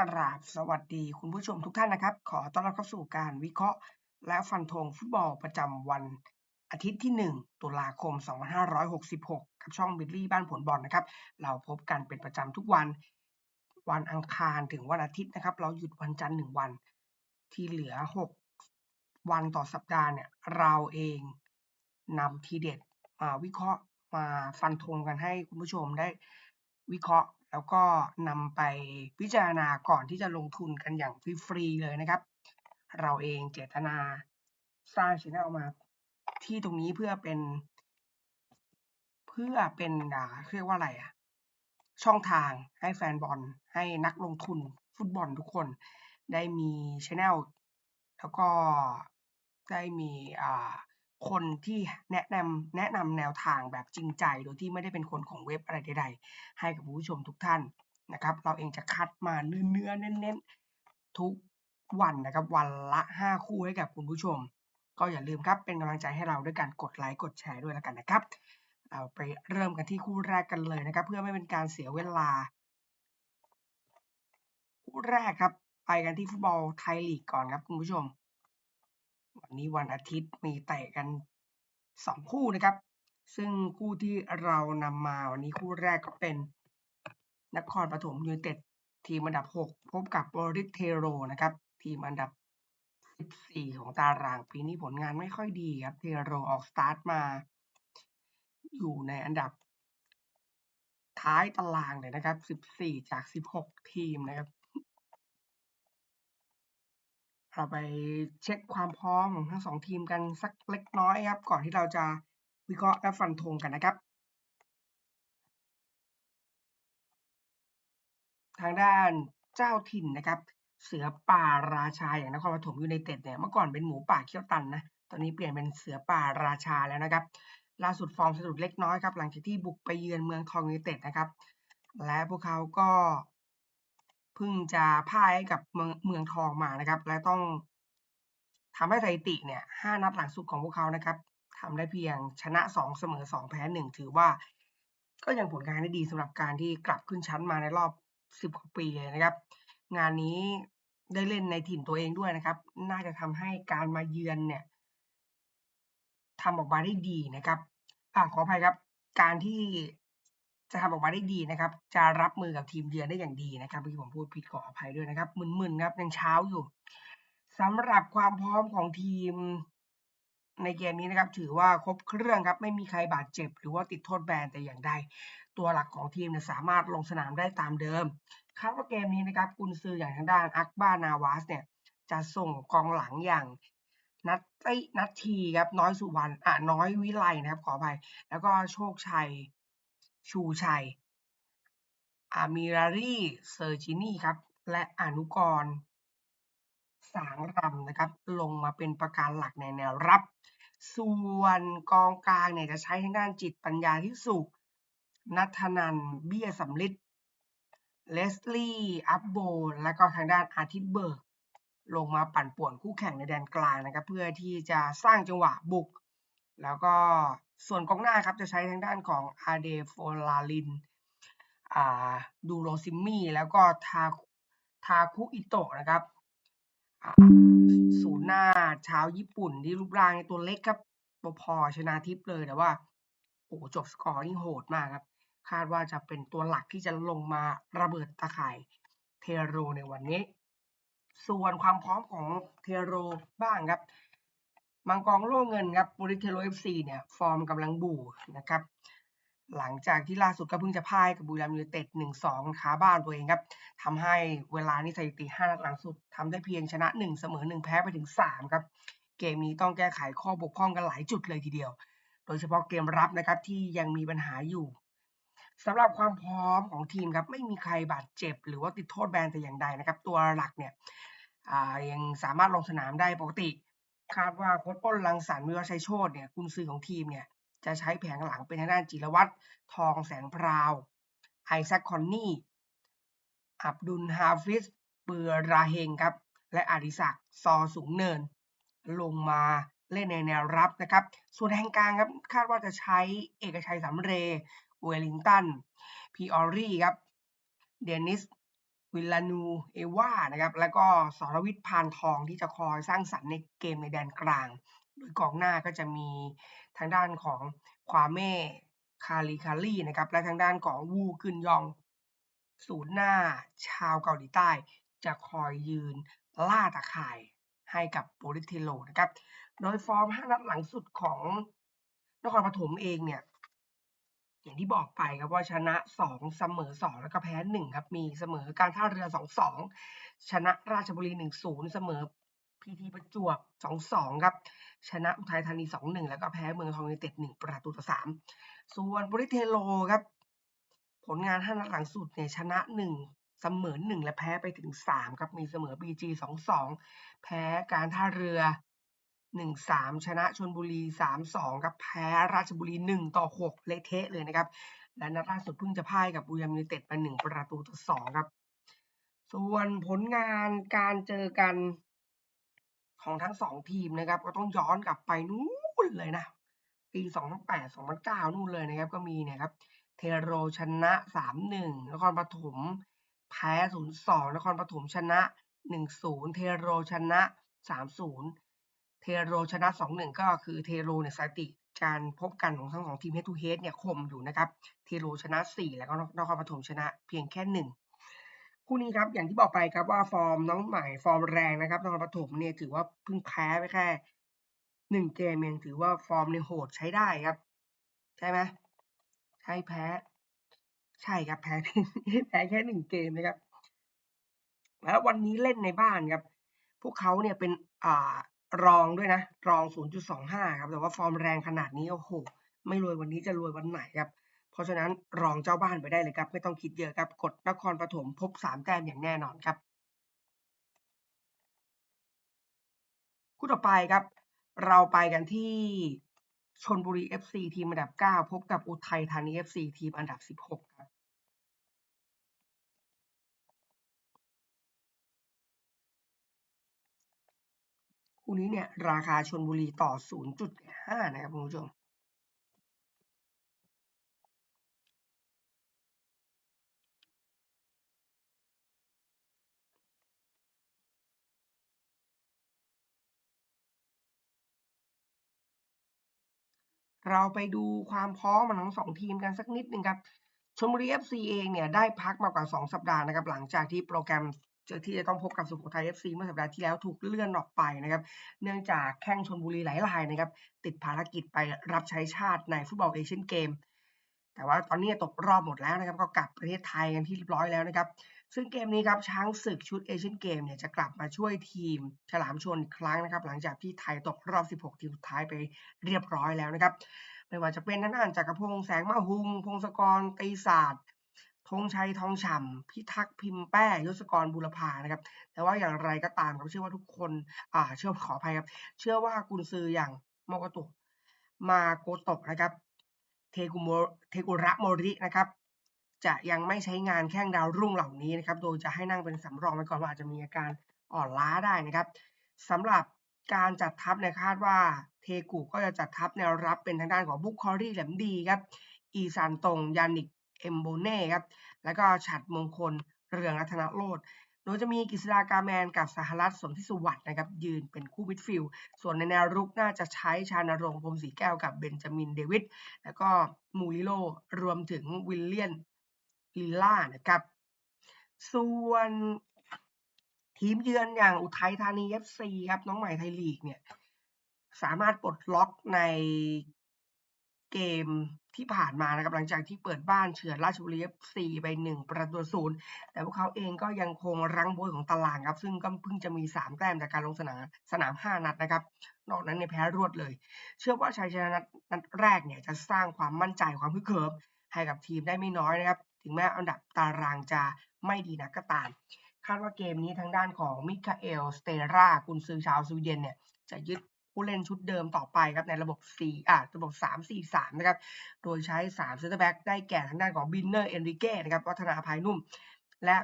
กราบสวัสดีคุณผู้ชมทุกท่านนะครับ ขอต้อนรับเข้าสู่การวิเคราะห์ และฟันธงฟุตบอลประจำวัน อาทิตย์ที่ 1 ตุลาคม 2566 กับช่องบิลลี่บ้านผลบอลนะครับ เราพบกันเป็นประจำทุกวัน วันอังคารถึงวันอาทิตย์นะครับ เราหยุดวันจันทร์หนึ่งวัน ที่เหลือ 6 วันต่อสัปดาห์เนี่ยเราเองนำทีเด็ดมาวิเคราะห์มาฟันธงกันให้คุณผู้ชมได้วิเคราะห์ แล้วก็นำไปพิจารณาก่อนที่จะลงทุนกันอย่างฟรีๆเลยนะครับ เราเองเจตนาสร้างช่องมาที่ตรงนี้เพื่อเป็น เพื่อเป็นอ่าเรียกว่าอะไรอะช่องทางให้แฟนบอลให้นักลงทุนฟุตบอลทุกคน ได้มีช anel แล้วก็ได้มีอ่า คนที่แนะนำแนะนำแนวทางแบบจริงใจ โดยที่ไม่ได้เป็นคนของเว็บอะไรใดๆให้กับผู้ชมทุกท่านนะครับ เราเองจะคัดมาเนื้อๆเน้นๆทุกวันนะครับ วันละ 5 คู่ให้กับคุณผู้ชม ก็อย่าลืมครับเป็นกำลังใจให้เราด้วยการกดไลค์กดแชร์ด้วยแล้วกันนะครับ เราไปเริ่มกันที่คู่แรกกันเลยนะครับ เพื่อไม่เป็นการเสียเวลา คู่แรกครับ ไปกันที่ฟุตบอลไทยลีกก่อนครับคุณผู้ชม วันนี้วันอาทิตย์มีเตะกัน 2 คู่นะครับ ซึ่งคู่ที่เรานำมาวันนี้คู่แรกก็เป็น นครปฐมยูไนเต็ดทีมอันดับ 6 พบกับบริสเทโรนะครับ ทีมอันดับ 14 ของตารางปีนี้ผลงานไม่ค่อยดีครับเทโรออกสตาร์ทมา อยู่ในอันดับท้ายตารางเลยนะครับ 14 จาก 16 ทีมนะครับ เราไปเช็คความพร้อมของทั้งสองทีมกันสักเล็กน้อยครับ ก่อนที่เราจะวิเคราะห์และฟันธงกันนะครับ ทางด้านเจ้าถิ่นนะครับ เสือป่าราชาอย่างนครปฐมยูไนเต็ดเนี่ยเมื่อก่อนเป็นหมูป่าเขี้ยวตันนะตอนนี้เปลี่ยนเป็นเสือป่าราชาแล้วนะครับ ล่าสุดฟอร์มสะดุดเล็กน้อยครับ หลังจากที่บุกไปเยือนเมืองทองยูไนเต็ดนะครับ และพวกเขาก็เพิ่งจะพ่ายให้กับเมืองเมืองทองมานะครับ และต้องทำให้สถิติเนี่ยห้านัดหลังสุดของพวกเขานะครับทำได้เพียงชนะสองเสมอสองแพ้หนึ่งถือว่า ก็ยังผลงานได้ดีสำหรับการที่กลับขึ้นชั้นมาในรอบสิบกว่าปีเลยนะครับ งานนี้ได้เล่นในถิ่นตัวเองด้วยนะครับ น่าจะทำให้การมาเยือนเนี่ยทำออกมาได้ดีนะครับอ่าขออภัยครับ การที่ จะทำออกมาได้ดีนะครับ จะรับมือกับทีมเยือนได้อย่างดีนะครับที่ผมพูดผิดขออภัยด้วยนะครับมึนๆครับยังเช้าอยู่สำหรับความพร้อมของทีมในเกมนี้นะครับ ถือว่าครบเครื่องครับ ไม่มีใครบาดเจ็บ หรือว่าติดโทษแบนแต่อย่างใด ตัวหลักของทีมเนี่ยสามารถลงสนามได้ตามเดิม คาดว่าเกมนี้นะครับกุนซืออย่างทางด้านอักบ้านาวาสเนี่ย จะส่งกองหลังอย่างนัทไอนัททีครับน้อยสุวรรณอะน้อยวิไลนะครับขออภัยแล้วก็โชคชัย ชูชัย อามิรารีเซอร์จินีครับ และอนุกร สางรำนะครับ ลงมาเป็นประการหลักในแนวรับ ส่วนกองกลางเนี่ยจะใช้ทางด้านจิตปัญญาที่สุขนัทนันเบี้ยสำลิดเลสลี่ อัพโบนและก็ทางด้านอาทิตย์เบิร์กลงมาปั่นป่วนคู่แข่งในแดนกลางนะครับ เพื่อที่จะสร้างจังหวะบุก แล้วก็ ส่วนกองหน้าครับจะใช้ทางด้านของอาเดโฟลาลินอ่าดูโรซิมมี่แล้วก็ทาทาคุอิโตะนะครับศูนย์หน้าชาวญี่ปุ่นที่รูปร่างตัวเล็กครับพอชนะทิพย์เลยแต่ว่าโอ้จบสกอร์นี่โหดมากครับ คาดว่าจะเป็นตัวหลักที่จะลงมาระเบิดตะข่ายเทโรในวันนี้ ส่วนความพร้อมของเทโรบ้างครับ มังกรโล่เงินครับบริเทโรเอฟซีเนี่ยฟอร์มกำลังบูนะครับหลังจากที่ล่าสุดก็เพิ่งจะพ่ายกับบุรีรัมย์ยูไนเต็ดหนึ่งสองคาบ้านตัวเองครับทำให้เวลานี้สถิติห้านัดหลังสุดทำได้เพียงชนะหนึ่งเสมอหนึ่งแพ้ไปถึงสามครับ เกมนี้ต้องแก้ไขข้อบกพร่องกันหลายจุดเลยทีเดียว โดยเฉพาะเกมรับนะครับที่ยังมีปัญหาอยู่สำหรับความพร้อมของทีมครับไม่มีใครบาดเจ็บ หรือว่าติดโทษแบนแต่อย่างใดนะครับ ตัวหลักเนี่ยยังสามารถลงสนามได้ปกติ คาดว่าโค้ชป้นลังสรรค์วิวชชัยโชตเนี่ยกุนซือของทีมเนี่ยจะใช้แผงหลังเป็นทางด้านจิรวัตรทองแสงพราว ไอแซคคอนนี่ อับดุลฮาฟิสเบือราเฮงครับ และอาดิศักดิ์ซอสูงเนิน ลงมาเล่นในแนวรับนะครับ ส่วนแห่งกลางครับคาดว่าจะใช้เอกชัยสำเรย์เวลิงตันพีออรี่ครับ เดนิส วิลานูเอวานะครับ แล้วก็สรวิทย์พานทองที่จะคอยสร้างสรรค์ในเกมในแดนกลาง โดยกองหน้าก็จะมีทางด้านของควาเม่คาริคารีนะครับ และทางด้านของวูกึนยองศูนย์หน้าชาวเกาหลีใต้ จะคอยยืนล่าตะข่ายให้กับโปลิเทโลนะครับ โดยฟอร์ม 5 นัดหลังสุดของนครปฐมเองเนี่ย อย่างที่บอกไปครับว่าชนะ 2 เสมอ 2 แล้วก็แพ้ 1 ครับ มีเสมอการท่าเรือ 2-2 ชนะราชบุรี 1-0 เสมอพีทีประจวบ 2-2 ครับ ชนะอุทัยธานี 2-1 แล้วก็แพ้เมืองทองยูไนเต็ด 1 ประตูต่อ 3 ส่วนบริเทโลครับ ผลงาน5นัดหลังสุดเนี่ยชนะ 1 เสมอ 1 และแพ้ไปถึง 3 ครับ มีเสมอ BG 2-2 แพ้การท่าเรือ 1-3 ชนะชนบุรี 3-2ครับแพ้ราชบุรี1-6เละเทะเลยนะครับ และนัดล่าสุดเพิ่งจะพ่ายกับบุรีรัมย์ยูไนเต็ดไป1ประตูต่อ2ครับ ส่วนผลงานการเจอกันของทั้ง 2 ทีมนะครับ ก็ต้องย้อนกลับไปนู้นเลยนะ ปี 2008 2009 นู่นเลยนะครับ ก็มีเนี่ยครับ เทโรชนะ 3-1 นครปฐมแพ้ 0-2 นครปฐมชนะ 1-0 เทโรชนะ 3-0 เทโรชนะ 2-1 ก็คือเทโรเนี่ยสถิติการพบกันของทั้งสองทีม head to head เนี่ยคมอยู่นะครับ เทโรชนะ 4 แล้วก็นครปฐมชนะเพียงแค่ 1คู่นี้ครับอย่างที่บอกไปครับว่าฟอร์มน้องใหม่ฟอร์มแรงนะครับนครปฐมเนี่ยถือว่าเพิ่งแพ้ไปแค่หนึ่งเกมเองถือว่าฟอร์มในโหดใช้ได้ครับ ใช่ไหมใช่แพ้ ใช่ครับแพ้แพ้แค่หนึ่งเกมนะครับแล้ววันนี้เล่นในบ้านครับ พวกเขาเนี่ยเป็นอ่า รองด้วยนะ รอง 0.25 ครับ แต่ว่าฟอร์มแรงขนาดนี้โอ้โห ไม่รวยวันนี้จะรวยวันไหนครับ เพราะฉะนั้นรองเจ้าบ้านไปได้เลยครับ ไม่ต้องคิดเยอะครับ กดนครปฐมพบ 3 แต้มอย่างแน่นอนครับ คู่ต่อไปครับ เราไปกันที่ชนบุรี FC ทีมอันดับ 9 พบกับอุทัยธานี FC ทีมอันดับ 16 ครับ คู่นี้เนี่ยราคาชนบุรีต่อ 0.5 นะครับคุณผู้ชมเราไปดูความพร้อมของทั้งสองทีมกันสักนิดหนึ่งครับชลบุรี FC เองเนี่ยได้พักมากว่า 2 สัปดาห์นะครับ หลังจากที่โปรแกรม ที่จะต้องพบกับสุโขทัย FC เมื่อสัปดาห์ที่แล้วถูกเลื่อนออกไปนะครับเนื่องจากแข้งชลบุรีหลายรายนะครับติดภารกิจไปรับใช้ชาติในฟุตบอลเอเชียนเกม แต่ว่าตอนนี้ตกรอบหมดแล้วนะครับก็กลับประเทศไทยกันที่เรียบร้อยแล้วนะครับซึ่งเกมนี้ครับช้างศึกชุดเอเชียนเกมเนี่ยจะกลับมาช่วยทีมฉลามชนอีกครั้งนะครับ หลังจากที่ไทยตกรอบ 16 ทีมสุดท้ายไปเรียบร้อยแล้วนะครับไม่ว่าจะเป็นทางด้านจักรพงษ์แสงมะฮุง พงศกรตีศาสตร์ ธงชัยทองฉ่ำพิทักษ์พิมพ์แป้ยศกรบุรพานะครับ แต่ว่าอย่างไรก็ตามครับเชื่อว่าทุกคนอ่าเชื่อขออภัยครับ เชื่อว่ากุนซืออย่างโมกตะมาโกตะนะครับ เทกุโมเทกุระโมรินะครับ จะยังไม่ใช้งานแข้งดาวรุ่งเหล่านี้นะครับ โดยจะให้นั่งเป็นสำรองไปก่อนว่าอาจจะมีอาการอ่อนล้าได้นะครับสำหรับการจัดทัพเนี่ยคาดว่าเทกูก็จะจัดทัพแนวรับเป็นทางด้านของบุคคอรี่แหลมดีครับ อีซานตงยานิก เอมโบเน่ครับ แล้วก็ฉัดมงคลเรืองรัตนโรธโดยจะมีกฤษดากาแมนกับสหรัฐสนธิสุวัตนะครับ ยืนเป็นคู่มิดฟิลด์ส่วนในแนวรุกน่าจะใช้ชานรงค์พรมศรีแก้วกับเบนจามินเดวิดแล้วก็มูริโลรวมถึงวิลเลียนลิลล่านะครับ ส่วนทีมเยือนอย่างอุทัยธานี FC ครับ น้องใหม่ไทยลีกเนี่ย สามารถปลดล็อกในเกม ที่ผ่านมานะครับหลังจากที่เปิดบ้านเฉือนราชบุรี FC ไป1ประตูศูนย์แต่พวกเขาเองก็ยังคงรั้งบยของตารางครับ ซึ่งก็เพิ่งจะมี 3 แต้มจากการลงสนามสนาม 5 นัดนะครับ นอกนั้นในแพ้รวดเลย เชื่อว่าชัยชนะนัดนัดแรกเนี่ยจะสร้างความมั่นใจความพึกเขิมให้กับทีมได้ไม่น้อยนะครับ ถึงแม้อันดับตารางจะไม่ดีนักก็ตามคาดว่าเกมนี้ทางด้านของมิคาเอลสเตรากุนซือชาวสวีเดนเนี่ยจะยึด ผู้เล่นชุดเดิมต่อไปครับในระบบ 4 อ่าระบบ 3-4-3 นะครับ โดยใช้3เซนเตอร์แบ็กได้แก่ทางด้านของบินเนอร์เอนริเก้นะครับวัฒนาภายนุ่ม และ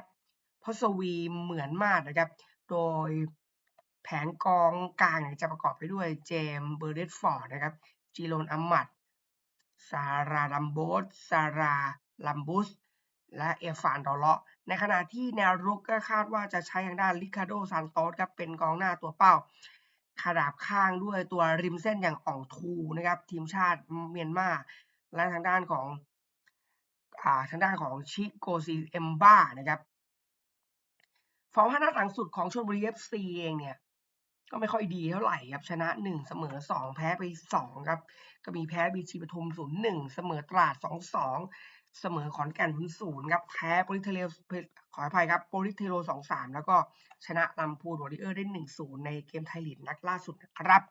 พศวีเหมือนมากนะครับ โดยแผงกองกลางจะประกอบไปด้วยเจมส์เบอร์เดฟอร์ดนะครับจีโรนอัมมัดซาราลัมโบสซาราลัมบุสและเอฟานดอเลาะ ในขณะที่แนวรุกก็คาดว่าจะใช้ทางด้านลิคาโดซานโตสครับเป็นกองหน้าตัวเป้า ขนาบข้างด้วยตัวริมเส้นอย่างอ่องทูนะครับ ทีมชาติเมียนมาและทางด้านของอ่าทางด้านของชิโกซีเอมบ้านะครับฟอร์มห้านัดหลังสุดของชลบุรีเอฟซีเองเนี่ย ก็ไม่ค่อยดีเท่าไหร่ครับ ชนะหนึ่งเสมอสองแพ้ไปสองครับ ก็มีแพ้บีจีปทุมศูนย์หนึ่งเสมอตราดสองสอง เสมอขอนแก่นศูนย์ครับแพ้โปริเทเลขออภัยครับโปริเทโรสองสามแล้วก็ชนะลำพูนวอริเออร์ได้หนึ่งศูนย์ในเกมไทยลีกนัดล่าสุดนะครับ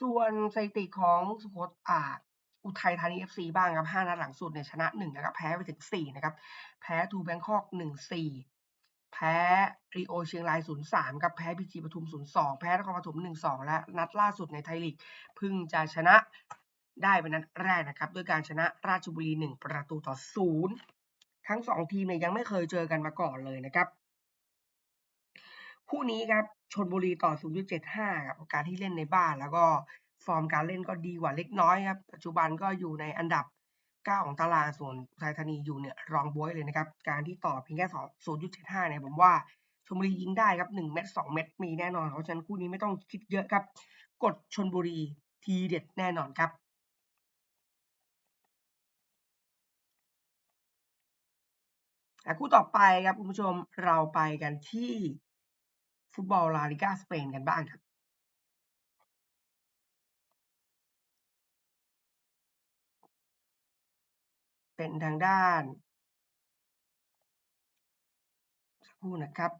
ส่วนสถิติของสุโขทัยอุทัยธานีเอฟซีบ้างครับห้านัดหลังสุดเนี่ยชนะหนึ่งนะครับแพ้ไปถึงสี่นะครับแพ้ทูแบงคอกหนึ่งสี่แพ้รีโอเชียงรายศูนย์สามกับแพ้พีจีปทุมศูนย์สองแพ้นครปฐมหนึ่งสองและนัดล่าสุดในไทยลีกพิ่งจะชนะ ได้เป็นนัดแรกนะครับ ด้วยการชนะราชบุรีหนึ่งประตูต่อศูนย์ทั้งสองทีมเนี่ยยังไม่เคยเจอกันมาก่อนเลยนะครับ คู่นี้ครับชนบุรีต่อ 0.75 ครับการที่เล่นในบ้านแล้วก็ฟอร์มการเล่นก็ดีกว่าเล็กน้อยครับ ปัจจุบันก็อยู่ในอันดับ 9 ของตารางส่วนไทยธานีอยู่เนี่ยรองบวยเลยนะครับ การที่ต่อเพียงแค่0.75 เนี่ยผมว่าชลบุรียิงได้ครับ1เม็ด2เม็ดมีแน่นอนเพราะฉะนั้นคู่นี้ไม่ต้องคิดเยอะครับ กดชนบุรีทีเด็ดแน่นอนครับ คู่ต่อไปครับคุณผู้ชมเราไปกันที่ฟุตบอลลาลิกาสเปนกันบ้างครับเป็นทางด้านสักครู่นะครับ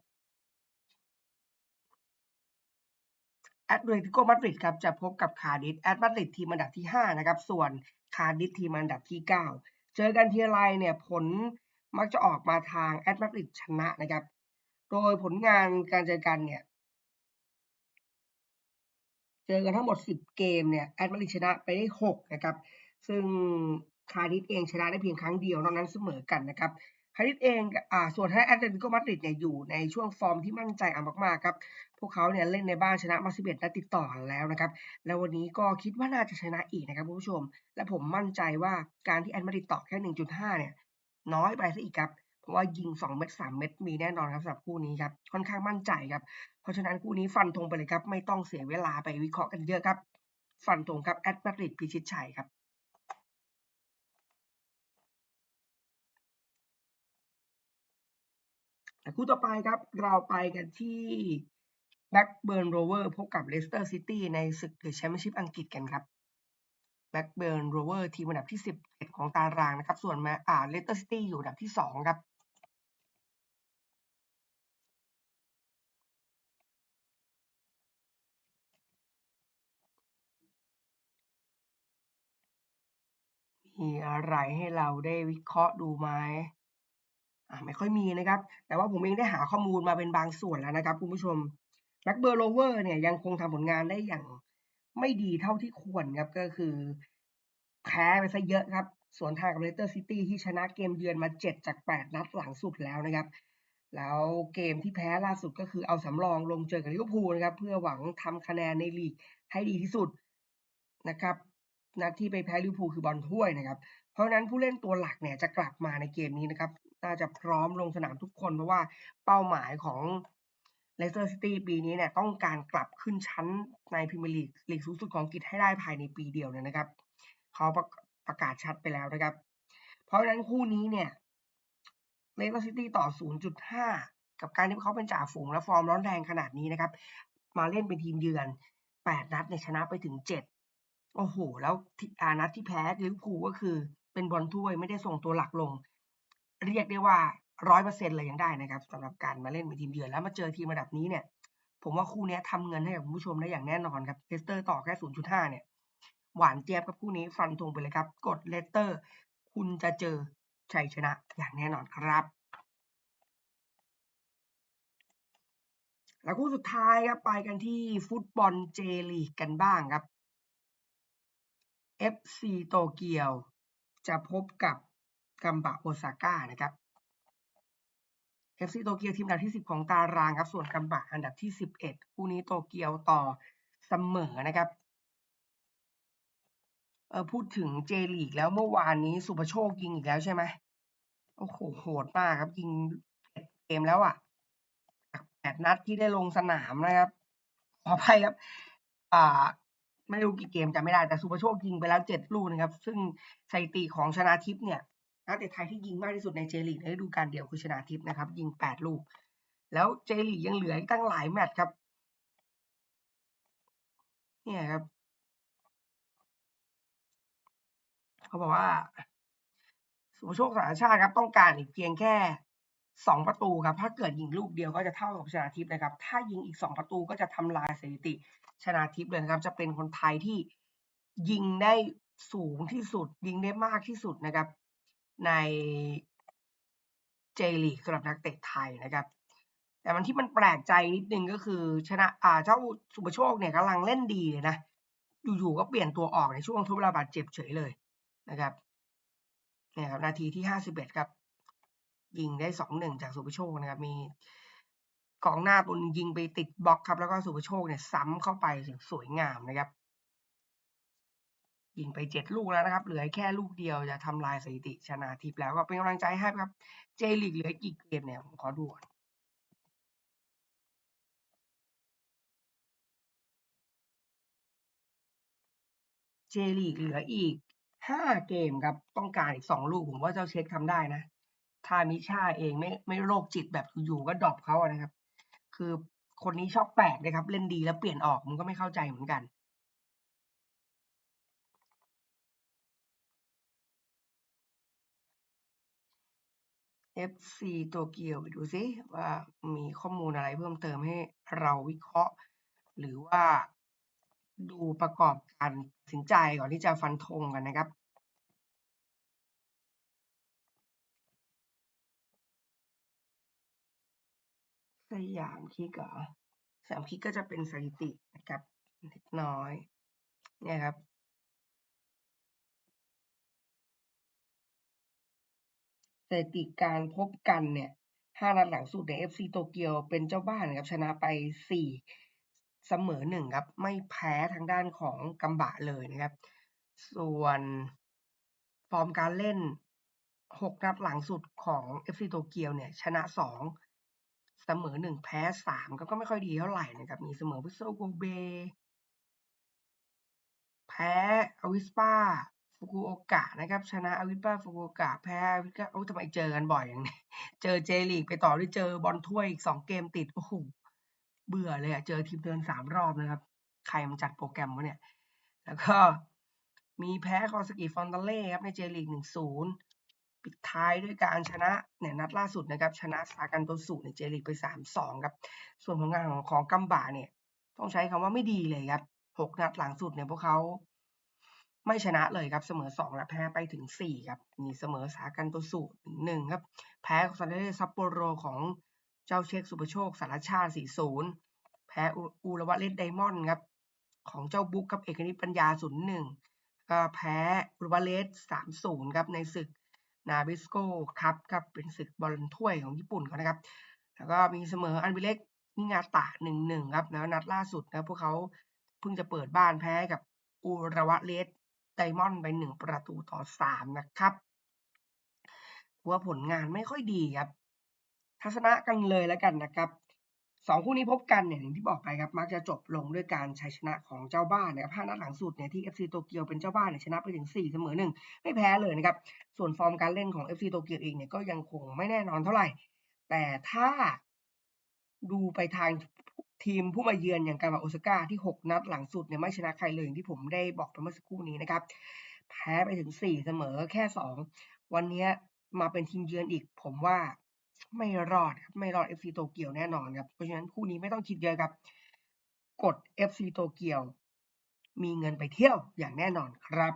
แอตเลติโกมาดริดครับจะพบกับคาดิสแอตมาดริดทีมอันดับที่ 5 นะครับ ส่วนคาดิสทีมอันดับที่ 9 เจอกันทีไรเนี่ยผล มักจะออกมาทางแอตมาดริดชนะนะครับ โดยผลงานการเจอกันเนี่ย เจอกันทั้งหมด 10 เกมเนี่ยแอตมาดริดชนะไปได้ 6 นะครับ ซึ่งคาดิสเองชนะได้เพียงครั้งเดียวนอกนั้นเสมอกันนะครับคาดิสเองอ่าส่วนทายแอตเลติโกมาดริดเนี่ยอยู่ในช่วงฟอร์มที่มั่นใจอ่มากๆครับพวกเขาเนี่ยเล่นในบ้านชนะมา11นัดติดต่อแล้วนะครับ แล้ววันนี้ก็คิดว่าน่าจะชนะอีกนะครับคุณผู้ชม และผมมั่นใจว่าการที่แอตมาดริดต่อแค่ 1.5 เนี่ย น้อยไปซะอีกครับ เพราะว่ายิง 2 เม็ด3เม็ดมีแน่นอนครับสำหรับคู่นี้ครับ ค่อนข้างมั่นใจครับ เพราะฉะนั้นคู่นี้ฟันธงไปเลยครับ ไม่ต้องเสียเวลาไปวิเคราะห์กันเยอะครับ ฟันธงครับแอตมาดริดพิชิตชัยครับคู่ต่อไปครับเราไปกันที่แบ็กเบิร์นโรเวอร์พบกับเลสเตอร์ซิตี้ในศึกเดอะแชมเปี้ยนชิพอังกฤษกันครับ แบ็กเบิร์นโรเวอร์ทีมอันดับที่ 11 ของตารางนะครับ ส่วนมาอ่าเลสเตอร์ซิตี้อยู่อันดับที่ 2 ครับมีอะไรให้เราได้วิเคราะห์ดูไหมอ่าไม่ค่อยมีนะครับ แต่ว่าผมเองได้หาข้อมูลมาเป็นบางส่วนแล้วนะครับคุณผู้ชมแบ็กเบอร์โลเวอร์เนี่ยยังคงทำผลงานได้อย่าง ไม่ดีเท่าที่ควรครับ ก็คือ แพ้ไปซะเยอะครับ สวนทางกับเลสเตอร์ซิตี้ที่ชนะเกมเยือนมา 7 จาก 8 นัดหลังสุดแล้วนะครับ แล้วเกมที่แพ้ล่าสุดก็คือเอาสำรองลงเจอกับลิเวอร์พูลนะครับ เพื่อหวังทำคะแนนในลีกให้ดีที่สุดนะครับนัดที่ไปแพ้ลิเวอร์พูลคือบอลถ้วยนะครับ เพราะนั้นผู้เล่นตัวหลักเนี่ยจะกลับมาในเกมนี้นะครับ น่าจะพร้อมลงสนามทุกคนเพราะว่าเป้าหมายของ เลสเตอร์ซิตี้ปีนี้เนี่ยต้องการกลับขึ้นชั้นในพรีเมียร์ลีกลีกสูงสุดของอังกฤษให้ได้ภายในปีเดียวเนี่ยนะครับเขาประประกาศชัดไปแล้วนะครับ เพราะฉะนั้นคู่นี้เนี่ยเลสเตอร์ซิตี้ต่อ 0.5 กับการที่เขาเป็นจ่าฝูงและฟอร์มร้อนแรงขนาดนี้นะครับ มาเล่นเป็นทีมเยือน 8 นัดเนี่ยชนะไปถึง 7 โอ้โห แล้วอานัดที่แพ้ลิเวอร์พูลก็คือเป็นบอลถ้วยไม่ได้ส่งตัวหลักลง เรียกได้ว่า ร้อยเปอร์เซ็นต์เลยยังได้นะครับสำหรับการมาเล่นเป็นทีมเยือนแล้วมาเจอทีมระดับนี้เนี่ย ผมว่าคู่นี้ทำเงินให้กับผู้ชมได้อย่างแน่นอนครับเลสเตอร์ต่อแค่0.5เนี่ย หวานเจี๊ยบกับคู่นี้ฟันธงไปเลยครับ กดเลสเตอร์ คุณจะเจอชัยชนะอย่างแน่นอนครับ แล้วคู่สุดท้ายครับไปกันที่ฟุตบอลเจลีกกันบ้างครับ FC โตเกียวจะพบกับกัมบะโอซาก้านะครับ FC โตเกียวทีมอันดับที่ 10 ของตารางครับ ส่วนกัมบะอันดับที่ 11 คู่นี้โตเกียวต่อเสมอนะครับเออพูดถึงเจลีกแล้วเมื่อวานนี้สุภโชคยิงอีกแล้วใช่ไหมโอ้โหโหดมากครับ ยิงเจ็ดเกมแล้วอะจากแปดนัดที่ได้ลงสนามนะครับ ขออภัยครับ อ่า ไม่รู้กี่เกมจำไม่ได้แต่สุภโชคยิงไปแล้วเจ็ดลูกนะครับ ซึ่งสถิติของชนาทิพย์เนี่ย นักเตะไทยที่ยิงมากที่สุดในเจลีกในฤดูกาลเดียวคือชนาทิพย์นะครับ ยิงแปดลูก แล้วเจลีกยังเหลืออีกตั้งหลายแมตช์ครับ เนี่ยครับ เขาบอกว่าสุโชคสารชาติครับ ต้องการอีกเพียงแค่สองประตูครับ ถ้าเกิดยิงลูกเดียวก็จะเท่ากับชนาทิพย์นะครับ ถ้ายิงอีกสองประตูก็จะทำลายสถิติชนาทิพย์เลยนะครับ จะเป็นคนไทยที่ยิงได้สูงที่สุด ยิงได้มากที่สุดนะครับ ในเจลีกสำหรับนักเตะไทยนะครับ แต่มันที่มันแปลกใจนิดนึงก็คือชนะอ่าเจ้าสุภโชคเนี่ยกำลังเล่นดีเลยนะ อยู่ๆก็เปลี่ยนตัวออกในช่วงทดเวลาบาดเจ็บเฉยเลยนะครับเนี่ยครับนาทีที่ห้าสิบเอ็ดครับ ยิงได้สองหนึ่งจากสุภโชคนะครับ มีกองหน้าตัวนึงยิงไปติดบล็อกครับ แล้วก็สุภโชคเนี่ยซ้ำเข้าไปอย่างสวยงามนะครับ ยิงไปเจ็ดลูกแล้วนะครับ เหลือแค่ลูกเดียวจะทำลายสถิติชนะทิพย์แล้วก็เป็นกำลังใจให้ครับ เจลีกเหลือกี่เกมเนี่ยผมขอดูก่อนเจลีกเหลืออีกห้าเกมครับ ต้องการอีกสองลูกผมว่าเจ้าเช็คทำได้นะ ถ้ามิชาเองไม่ไม่โรคจิตแบบอยู่ๆก็ดรอปเขาอะนะครับ คือคนนี้ชอบแปลกนะครับ เล่นดีแล้วเปลี่ยนออกมันก็ไม่เข้าใจเหมือนกัน FC โตเกียวไปดูซิว่ามีข้อมูลอะไรเพิ่มเติมให้เราวิเคราะห์ หรือว่าดูประกอบการตัดสินใจก่อนที่จะฟันธงกันนะครับสยามคิกเหรอสยามคิกก็จะเป็นสถิตินะครับเล็กน้อยเนี่ยครับ สถิติการพบกันเนี่ยห้านัดหลังสุดใน FC โตเกียวเป็นเจ้าบ้านนะครับชนะไปสี่เสมอหนึ่งครับ ไม่แพ้ทางด้านของกัมบะเลยนะครับ ส่วนฟอร์มการเล่นหกนัดหลังสุดของ FC โตเกียวเนี่ยชนะสองเสมอหนึ่งแพ้สามก็ก็ไม่ค่อยดีเท่าไหร่นะครับ มีเสมอวิโซโกเบ แพ้อวิสปา ฟุกุโอกะนะครับ ชนะอวิสปาฟุกุโอกะแพ้อวิสปาโอ้ทำไมเจอกันบ่อยอย่างนี้เจอเจลีกไปต่อด้วยเจอบอลถ้วยอีกสองเกมติดโอ้โหเบื่อเลยอะเจอทีมเดินสามรอบนะครับ ใครมันจัดโปรแกรมวะเนี่ย แล้วก็มีแพ้คอสกิฟอนตาเล่ครับในเจลีกหนึ่งศูนย์ปิดท้ายด้วยการชนะเนี่ยนัดล่าสุดนะครับ ชนะซากันโตสุในเจลีกไปสามสองครับ ส่วนผลงานของของกัมบะเนี่ย ต้องใช้คำว่าไม่ดีเลยครับหกนัดหลังสุดเนี่ยพวกเขา ไม่ชนะเลยครับเสมอสองและแพ้ไปถึงสี่ครับมีเสมอสากันโตสุหนึ่งครับ แพ้ซาเดซัปโปโรของเจ้าเช็คสุปโชคสารชาติสี่ศูนย์แพ้อูรวะเลดไดมอนด์ครับของเจ้าบุ๊กกับเอกนิตปัญญาศูนย์หนึ่งก็แพ้อูรวะเลสสามศูนย์ครับในศึกนาบิสโกครับครับเป็นศึกบอลถ้วยของญี่ปุ่นเขานะครับ แล้วก็มีเสมออันบิเล็กนิงาตะหนึ่งหนึ่งครับแล้วนัดล่าสุดนะพวกเขาเพิ่งจะเปิดบ้านแพ้กับอูรวะเลส ไดมอนด์ไปหนึ่งประตูต่อสามนะครับว่าผลงานไม่ค่อยดีครับ ทัศนะกันเลยแล้วกันนะครับสองคู่นี้พบกันเนี่ยอย่างที่บอกไปครับมักจะจบลงด้วยการชัยชนะของเจ้าบ้านนะครับห้านัดหลังสุดเนี่ยที่ FC โตเกียวเป็นเจ้าบ้านเนี่ยชนะไปถึง4เสมอหนึ่งไม่แพ้เลยนะครับส่วนฟอร์มการเล่นของ FC โตเกียวเองเนี่ยก็ยังคงไม่แน่นอนเท่าไหร่ แต่ถ้าดูไปทาง ทีมผู้มาเยือนอย่างการมาโอซาก้าที่ 6 นัดหลังสุดเนี่ยไม่ชนะใครเลยอย่างที่ผมได้บอกไปเมื่อสักครู่นี้นะครับ แพ้ไปถึง 4 เสมอแค่ 2 วันนี้มาเป็นทีมเยือนอีก ผมว่าไม่รอดครับไม่รอด FC โตเกียวแน่นอนครับ เพราะฉะนั้นคู่นี้ไม่ต้องคิดเยอะครับ กด FC โตเกียว มีเงินไปเที่ยวอย่างแน่นอนครับ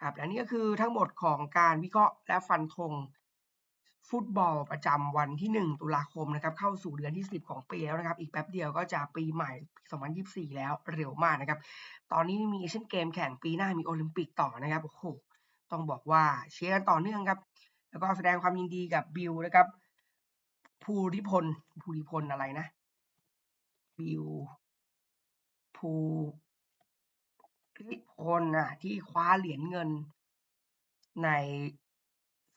ครับและนี่ก็คือทั้งหมดของการวิเคราะห์และฟันธง ฟุตบอลประจำวันที่ 1 ตุลาคมนะครับเข้าสู่เดือนที่ 10 ของปีแล้วนะครับ อีกแป๊บเดียวก็จะปีใหม่ 2024 แล้วเร็วมากนะครับ ตอนนี้มีเอเชียนเกมแข่งปีหน้ามีโอลิมปิกต่อนะครับโอ้โหต้องบอกว่าเชียร์กันต่อเนื่องครับ แล้วก็แสดงความยินดีกับบิวนะครับภูริพลภูริพลอะไรนะ บิวภูริพลน่ะที่คว้าเหรียญเงินใน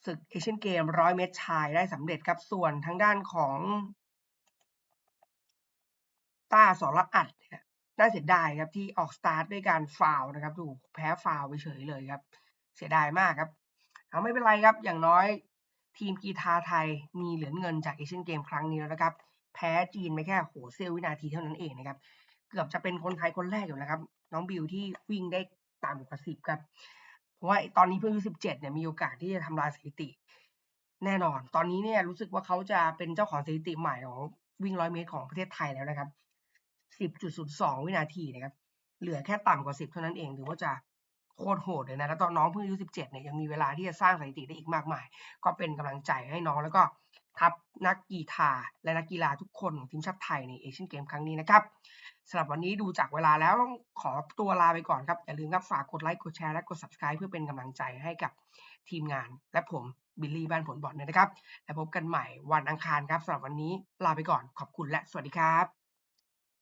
ศึกเอเชียนเกม100เมตรชายได้สำเร็จครับ ส่วนทางด้านของต้าสรอัดเนี่ยน่าเสียดายครับที่ออกสตาร์ทด้วยการฟาวนะครับ ถูกแพ้ฟาวไปเฉยเลยครับ เสียดายมากครับเอาไม่เป็นไรครับ อย่างน้อยทีมกีฬาไทยมีเหรียญเงินจากเอเชียนเกมครั้งนี้แล้วนะครับ แพ้จีนไปแค่โหเซลวินาทีเท่านั้นเองนะครับ เกือบจะเป็นคนไทยคนแรกอยู่แล้วครับ น้องบิวที่วิ่งได้ต่ำกว่าสิบครับ เพราะว่าตอนนี้เพิ่งอายุสิบเจ็ดเนี่ยมีโอกาสที่จะทำลายสถิติ แน่นอน ตอนนี้เนี่ยรู้สึกว่าเขาจะเป็นเจ้าของสถิติใหม่ของวิ่งร้อยเมตรของประเทศไทยแล้วนะครับสิบจุดศูนย์สองวินาทีนะครับ เหลือแค่ต่ำกว่าสิบเท่านั้นเองถือว่าจะโคตรโหดเลยนะ แล้วตอนน้องเพิ่งอายุสิบเจ็ดเนี่ยยังมีเวลาที่จะสร้างสถิติได้อีกมากมาย ก็เป็นกำลังใจให้น้องแล้วก็ทัพนักกีฬาและนักกีฬาทุกคนของทีมชาติไทยในเอเชียนเกมครั้งนี้นะครับ สำหรับวันนี้ดูจากเวลาแล้วต้องขอตัวลาไปก่อนครับ อย่าลืมครับฝากกดไลค์กดแชร์และกด subscribe เพื่อเป็นกำลังใจให้กับทีมงาน และผมบิลลี่บ้านผลบอดนะครับ แล้วพบกันใหม่วันอังคารครับสำหรับวันนี้ลาไปก่อนขอบคุณและสวัสดีครับ